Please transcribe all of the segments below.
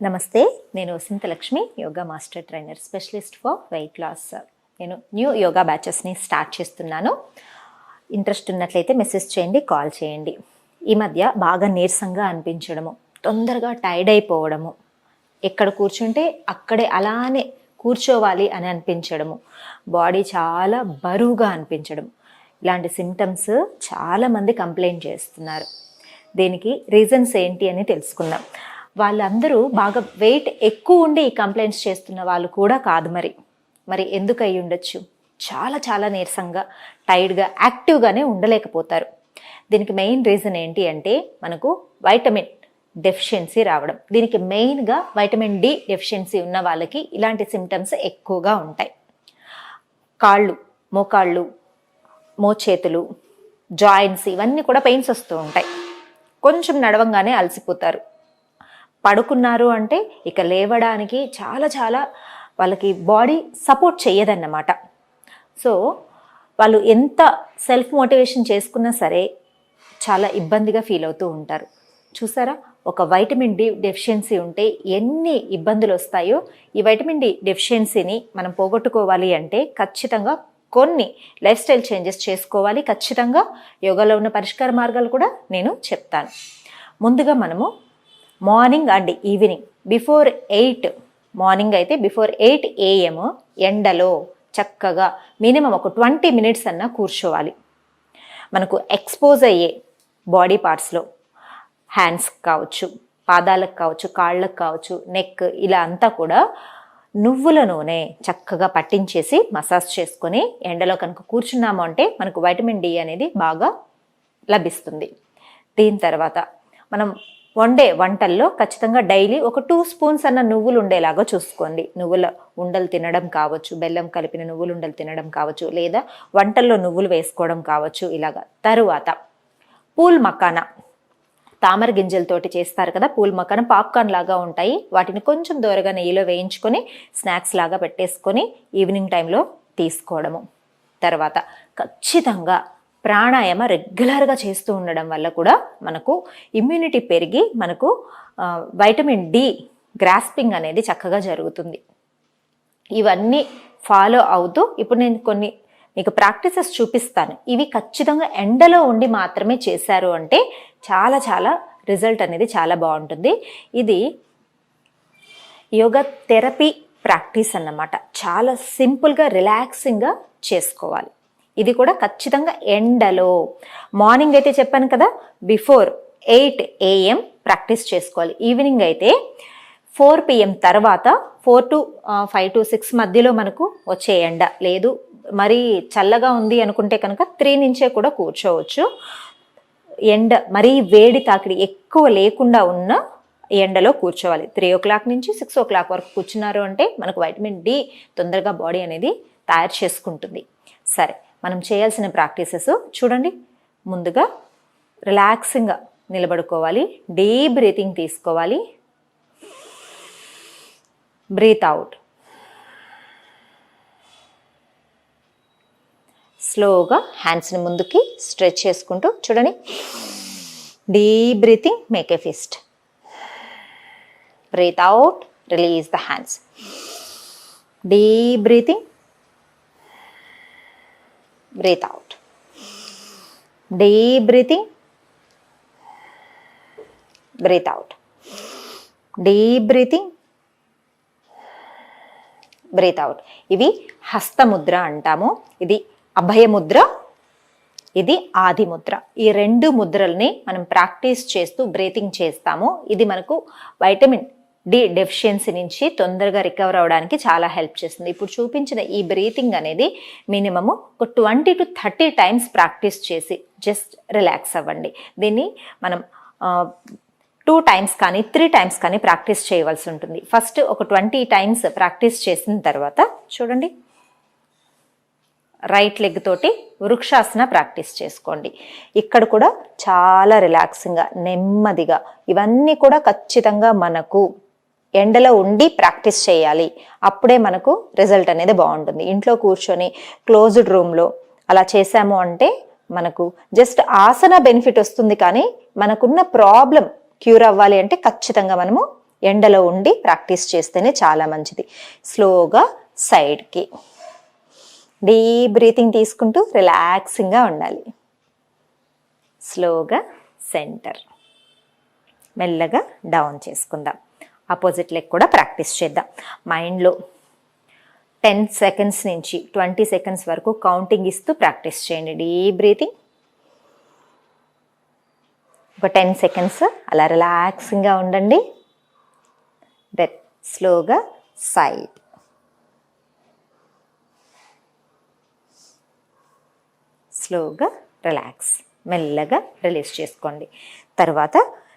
నమస్తే నేను Vasanthalakshmi yoga master trainer specialist for weight loss. నేను న్యూ యోగా బ్యాచెస్ని స్టార్ట్ చేస్తున్నాను. ఇంట్రెస్ట్ ఉన్నట్లయితే మెసేజ్ చేయండి కాల్ చేయండి. ఈ మధ్య బాగా నీరసంగా అనిపించడము తొందరగా టైర్డ్ అయిపోవడము ఎక్కడ కూర్చుంటే అక్కడే అలానే కూర్చోవాలి అని అనిపించడము బాడీ చాలా బరువుగా అనిపించడం ఇలాంటి సిమ్టమ్స్ చాలామంది కంప్లైంట్ చేస్తున్నారు. దీనికి రీజన్స్ ఏంటి అని తెలుసుకుందాం. వాళ్ళందరూ బాగా వెయిట్ ఎక్కువ ఉండి ఈ కంప్లైంట్స్ చేస్తున్న వాళ్ళు కూడా కాదు మరి. మరి ఎందుకు అయి ఉండొచ్చు? చాలా చాలా నీరసంగా టైర్డ్గా యాక్టివ్గానే ఉండలేకపోతారు. దీనికి మెయిన్ రీజన్ ఏంటి అంటే మనకు వైటమిన్ డెఫిషియన్సీ రావడం. దీనికి మెయిన్గా వైటమిన్ డి డెఫిషియన్సీ ఉన్న వాళ్ళకి ఇలాంటి సిమ్టమ్స్ ఎక్కువగా ఉంటాయి. కాళ్ళు మోకాళ్ళు మోచేతులు జాయింట్స్ ఇవన్నీ కూడా పెయిన్స్ వస్తూ ఉంటాయి. కొంచెం నడవంగానే అలసిపోతారు. పడుకున్నారు అంటే ఇక లేవడానికి చాలా చాలా వాళ్ళకి బాడీ సపోర్ట్ చేయదన్నమాట సో వాళ్ళు ఎంత సెల్ఫ్ మోటివేషన్ చేసుకున్నా సరే చాలా ఇబ్బందిగా ఫీల్ అవుతూ ఉంటారు. చూసారా? ఒక వైటమిన్ డి డెఫిషియన్సీ ఉంటే ఎన్ని ఇబ్బందులు వస్తాయో ఈ వైటమిన్ డి డెఫిషియన్సీని మనం పోగొట్టుకోవాలి అంటే ఖచ్చితంగా కొన్ని లైఫ్ స్టైల్ చేంజెస్ చేసుకోవాలి. ఖచ్చితంగా యోగాలో ఉన్న పరిష్కార మార్గాలు కూడా నేను చెప్తాను. ముందుగా మనము morning and evening. Before eight morning అయితే బిఫోర్ ఎయిట్ ఏఎం ఎండలో చక్కగా మినిమం ఒక ట్వంటీ మినిట్స్ అన్నా కూర్చోవాలి. మనకు ఎక్స్పోజ్ అయ్యే బాడీ పార్ట్స్లో హ్యాండ్స్ కావచ్చు పాదాలకు కావచ్చు కాళ్ళకు కావచ్చు నెక్ ఇలా అంతా కూడా నువ్వుల నూనె చక్కగా పట్టించేసి మసాజ్ చేసుకొని ఎండలో కనుక కూర్చున్నాము అంటే మనకు వైటమిన్ డి అనేది బాగా లభిస్తుంది. దీని తర్వాత మనం వండే వంటల్లో ఖచ్చితంగా డైలీ ఒక టూ స్పూన్స్ అన్న నువ్వులు ఉండేలాగా చూసుకోండి. నువ్వుల ఉండలు తినడం కావచ్చు బెల్లం కలిపిన నువ్వులు ఉండలు తినడం కావచ్చు లేదా వంటల్లో నువ్వులు వేసుకోవడం కావచ్చు ఇలాగా. తరువాత పూల్ మకానా. తామర గింజలతోటి చేస్తారు కదా పూల్ మకాన పాప్కార్న్ లాగా ఉంటాయి. వాటిని కొంచెం దూరగా నెయ్యిలో వేయించుకొని స్నాక్స్ లాగా పెట్టేసుకొని ఈవినింగ్ టైంలో తీసుకోవడము. తర్వాత ఖచ్చితంగా ప్రాణాయామ రెగ్యులర్గా చేస్తూ ఉండడం వల్ల కూడా మనకు ఇమ్యూనిటీ పెరిగి మనకు వైటమిన్ డి గ్రాస్పింగ్ అనేది చక్కగా జరుగుతుంది. ఇవన్నీ ఫాలో అవుతూ ఇప్పుడు నేను కొన్ని మీకు ప్రాక్టీసెస్ చూపిస్తాను. ఇవి ఖచ్చితంగా ఎండలో ఉండి మాత్రమే చేశారు అంటే చాలా చాలా రిజల్ట్ అనేది చాలా బాగుంటుంది. ఇది యోగా థెరపీ ప్రాక్టీస్ అన్నమాట. చాలా సింపుల్గా రిలాక్సింగ్గా చేసుకోవాలి. ఇది కూడా ఖచ్చితంగా ఎండలో. మార్నింగ్ అయితే చెప్పాను కదా బిఫోర్ ఎయిట్ ఏఎం ప్రాక్టీస్ చేసుకోవాలి. ఈవినింగ్ అయితే ఫోర్ పిఎం తర్వాత four to five to six మధ్యలో మనకు వచ్చే ఎండ. లేదు మరీ చల్లగా ఉంది అనుకుంటే కనుక త్రీ నుంచే కూడా కూర్చోవచ్చు. ఎండ మరీ వేడి తాకిడి ఎక్కువ లేకుండా ఉన్న ఎండలో కూర్చోవాలి. త్రీ ఓ క్లాక్ నుంచి సిక్స్ ఓ క్లాక్ వరకు కూర్చున్నారు అంటే మనకు వైటమిన్ డి తొందరగా బాడీ అనేది తయారు చేసుకుంటుంది. సరే మనం చేయాల్సిన ప్రాక్టీసెస్ చూడండి. ముందుగా రిలాక్సింగ్గా నిలబడుకోవాలి. డీప్ బ్రీతింగ్ తీసుకోవాలి. Breathe out. స్లోగా హ్యాండ్స్ని ముందుకి స్ట్రెచ్ చేసుకుంటూ చూడండి. Deep breathing make a fist. Breathe out release the hands. Deep breathing breathe out deep breathing breathe out deep breathing breathe out ఇవి హస్తముద్ర అంటాము. ఇది అభయముద్ర. ఇది ఆది ముద్ర ఈ రెండు ముద్రల్ని మనం ప్రాక్టీస్ చేస్తూ బ్రీతింగ్ చేస్తాము. ఇది మనకు వైటమిన్ డి డెఫిషియన్సీ నుంచి తొందరగా రికవర్ అవడానికి చాలా హెల్ప్ చేస్తుంది. ఇప్పుడు చూపించిన ఈ బ్రీతింగ్ అనేది మినిమము ఒక twenty to thirty times practice చేసి జస్ట్ రిలాక్స్ అవ్వండి. దీన్ని మనం టూ టైమ్స్ కానీ త్రీ టైమ్స్ కానీ ప్రాక్టీస్ చేయవలసి ఉంటుంది. ఫస్ట్ ఒక ట్వంటీ టైమ్స్ ప్రాక్టీస్ చేసిన తర్వాత చూడండి. రైట్ లెగ్ తోటి వృక్షాసన ప్రాక్టీస్ చేసుకోండి. ఇక్కడ కూడా చాలా రిలాక్సింగ్గా నెమ్మదిగా ఇవన్నీ కూడా ఖచ్చితంగా మనకు ఎండలో ఉండి ప్రాక్టీస్ చేయాలి. అప్పుడే మనకు రిజల్ట్ అనేది బాగుంటుంది. ఇంట్లో కూర్చొని క్లోజ్డ్ రూమ్లో అలా చేసాము అంటే మనకు జస్ట్ ఆసన బెనిఫిట్ వస్తుంది కానీ మనకున్న ప్రాబ్లం క్యూర్ అవ్వాలి అంటే ఖచ్చితంగా మనము ఎండలో ఉండి ప్రాక్టీస్ చేస్తేనే చాలా మంచిది. స్లోగా సైడ్కి డీప్ బ్రీతింగ్ తీసుకుంటూ రిలాక్సింగ్గా ఉండాలి. స్లోగా సెంటర్. మెల్లగా డౌన్ చేసుకుందాం. అపోజిట్ లెగ్ కూడా ప్రాక్టీస్ చేద్దాం. మైండ్లో టెన్ సెకండ్స్ నుంచి ట్వంటీ సెకండ్స్ వరకు కౌంటింగ్ ఇస్తూ ప్రాక్టీస్ చేయండి. డీప్ బ్రీతింగ్ ఒక టెన్ సెకండ్స్ అలా రిలాక్సింగ్గా ఉండండి. దెన్ స్లోగా సైడ్ స్లోగా రిలాక్స్ మెల్లగా రిలీజ్ చేసుకోండి. తర్వాత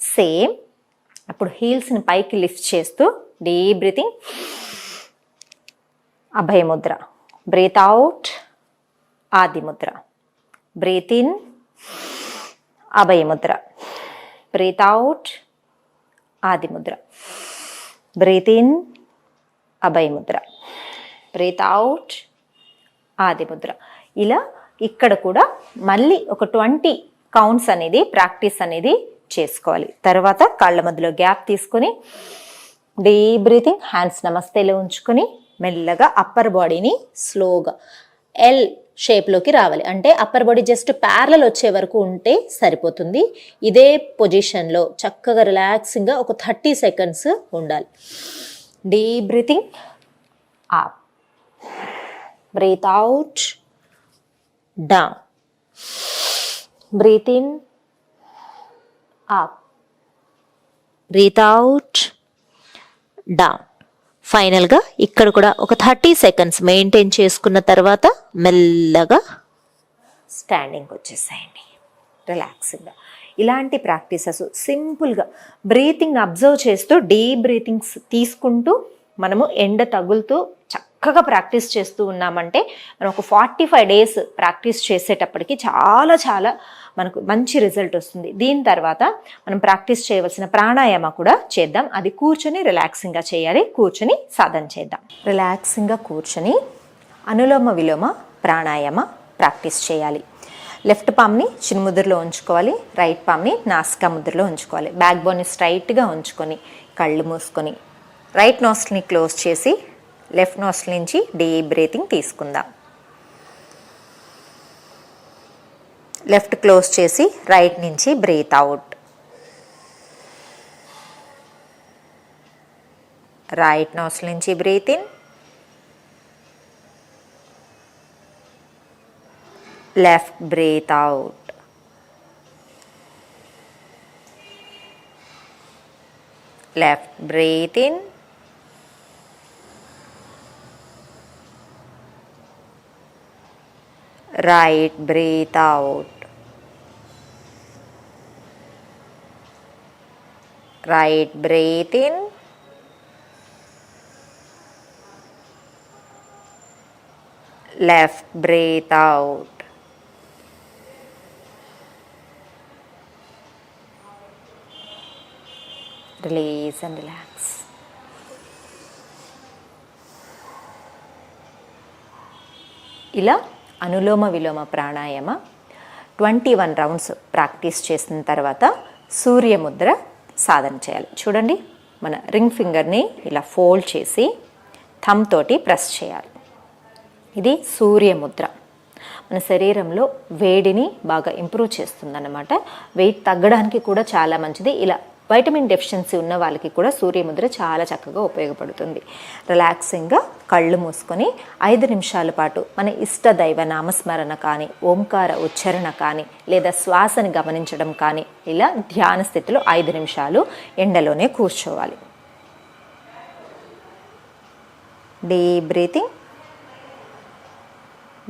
సేమ్ అప్పుడు హీల్స్ని పైకి లిఫ్ట్ చేస్తూ డీప్ బ్రీతింగ్. అభయముద్ర బ్రీత్ అవుట్. ఆదిముద్ర బ్రీత్ ఇన్. అభయముద్ర బ్రీత్ అవుట్. ఆదిముద్ర బ్రీత్ ఇన్. అభయముద్ర బ్రీత్ అవుట్. ఆదిముద్ర ఇలా ఇక్కడ కూడా మళ్ళీ ఒక ట్వంటీ కౌంట్స్ అనేది ప్రాక్టీస్ అనేది చేసుకోవాలి. తర్వాత కాళ్ళ మధ్యలో గ్యాప్ తీసుకొని డీప్ బ్రీతింగ్ హ్యాండ్స్ నమస్తేలో ఉంచుకొని మెల్లగా అప్పర్ బాడీని స్లోగా ఎల్ షేప్లోకి రావాలి. అంటే అప్పర్ బాడీ జస్ట్ ప్యారలల్ వచ్చే వరకు ఉంటే సరిపోతుంది. ఇదే పొజిషన్లో చక్కగా రిలాక్సింగ్గా ఒక థర్టీ సెకండ్స్ ఉండాలి. Deep breathing up breathe out down. Breathe in up breathe out down ఫైనల్గా ఇక్కడ కూడా ఒక థర్టీ సెకండ్స్ మెయింటైన్ చేసుకున్న తర్వాత మెల్లగా స్టాండింగ్ వచ్చేసేయండి. రిలాక్స్గా ఇలాంటి ప్రాక్టీసెస్ సింపుల్గా బ్రీతింగ్ అబ్జర్వ్ చేస్తూ డీప్ బ్రీతింగ్స్ తీసుకుంటూ మనము ఎండ తగులుతూ చక్క చక్కగా ప్రాక్టీస్ చేస్తూ ఉన్నామంటే మనం ఒక ఫార్టీ ఫైవ్ డేస్ ప్రాక్టీస్ చేసేటప్పటికి చాలా చాలా మనకు మంచి రిజల్ట్ వస్తుంది. దీని తర్వాత మనం ప్రాక్టీస్ చేయవలసిన ప్రాణాయామ కూడా చేద్దాం. అది కూర్చొని రిలాక్సింగ్గా చేయాలి. కూర్చొని సాధన చేద్దాం. రిలాక్సింగ్గా కూర్చొని అనులోమ విలోమ ప్రాణాయామ ప్రాక్టీస్ చేయాలి. లెఫ్ట్ పామ్ని చిన్ముద్రలో ఉంచుకోవాలి. రైట్ పామ్ని నాసికా ముద్రలో ఉంచుకోవాలి. బ్యాక్ బోన్ని స్ట్రైట్గా ఉంచుకొని కళ్ళు మూసుకొని రైట్ నోస్ట్ని క్లోజ్ చేసి లెఫ్ట్ నోస్ట్ నుంచి డీప్ బ్రీతింగ్ తీసుకుందాం. లెఫ్ట్ క్లోజ్ చేసి రైట్ నుంచి బ్రీత్ అవుట్. రైట్ నోస్ నుంచి breathe in. Left breathe out. left breathe in right breathe out. Right breathe in. Left breathe out. Release and relax. ఇలా అనులోమ విలోమ ప్రాణాయామ twenty one rounds practice చేసిన తర్వాత సూర్యముద్ర సాధన చేయాలి. చూడండి మన రింగ్ ఫింగర్ని ఇలా ఫోల్డ్ చేసి థమ్ తోటి ప్రెస్ చేయాలి. ఇది సూర్యముద్ర. మన శరీరంలో వేడిని బాగా ఇంప్రూవ్ చేస్తుందన్నమాట. వెయిట్ తగ్గడానికి కూడా చాలా మంచిది. ఇలా వైటమిన్ డెఫిషియన్సీ ఉన్న వాళ్ళకి కూడా సూర్యముద్ర చాలా చక్కగా ఉపయోగపడుతుంది. రిలాక్సింగ్గా కళ్ళు మూసుకొని ఐదు నిమిషాల పాటు మన ఇష్ట దైవ నామస్మరణ కానీ ఓంకార ఉచ్చారణ కానీ లేదా శ్వాసని గమనించడం కానీ ఇలా ధ్యాన స్థితిలో ఐదు నిమిషాలు ఎండలోనే కూర్చోవాలి. డీప్ బ్రీతింగ్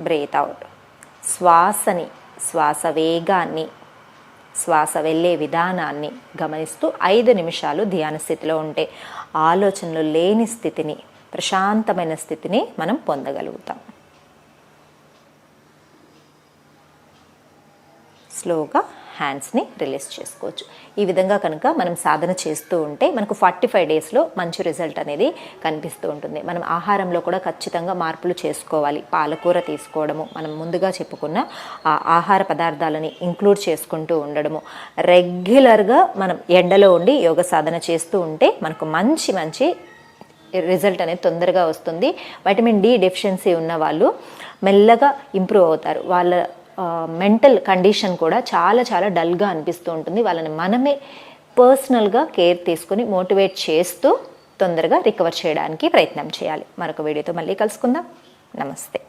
బ్రీత్ అవుట్ శ్వాసని శ్వాస వేగాన్ని శ్వాస వెళ్ళే విధానాన్ని గమనిస్తూ ఐదు నిమిషాలు ధ్యాన స్థితిలో ఉంటే ఆలోచనలు లేని స్థితిని ప్రశాంతమైన స్థితిని మనం పొందగలుగుతాం. స్లోగా హ్యాండ్స్ని రిలీజ్ చేసుకోవచ్చు. ఈ విధంగా కనుక మనం సాధన చేస్తూ ఉంటే మనకు ఫార్టీ ఫైవ్ డేస్లో మంచి రిజల్ట్ అనేది కనిపిస్తూ ఉంటుంది. మనం ఆహారంలో కూడా ఖచ్చితంగా మార్పులు చేసుకోవాలి. పాలకూర తీసుకోవడము మనం ముందుగా చెప్పుకున్న ఆ ఆహార పదార్థాలని ఇంక్లూడ్ చేసుకుంటూ ఉండడము. రెగ్యులర్గా మనం ఎండలో ఉండి యోగ సాధన చేస్తూ ఉంటే మనకు మంచి మంచి రిజల్ట్ అనేది తొందరగా వస్తుంది. వైటమిన్ డి డెఫిషియన్సీ ఉన్న వాళ్ళు మెల్లగా ఇంప్రూవ్ అవుతారు. వాళ్ళ మెంటల్ కండిషన్ కూడా చాలా చాలా డల్గా అనిపిస్తూ ఉంటుంది. వాళ్ళని మనమే పర్సనల్గా కేర్ తీసుకొని మోటివేట్ చేస్తూ తొందరగా రికవర్ చేయడానికి ప్రయత్నం చేయాలి. మరొక వీడియోతో మళ్ళీ కలుసుకుందాం. నమస్తే.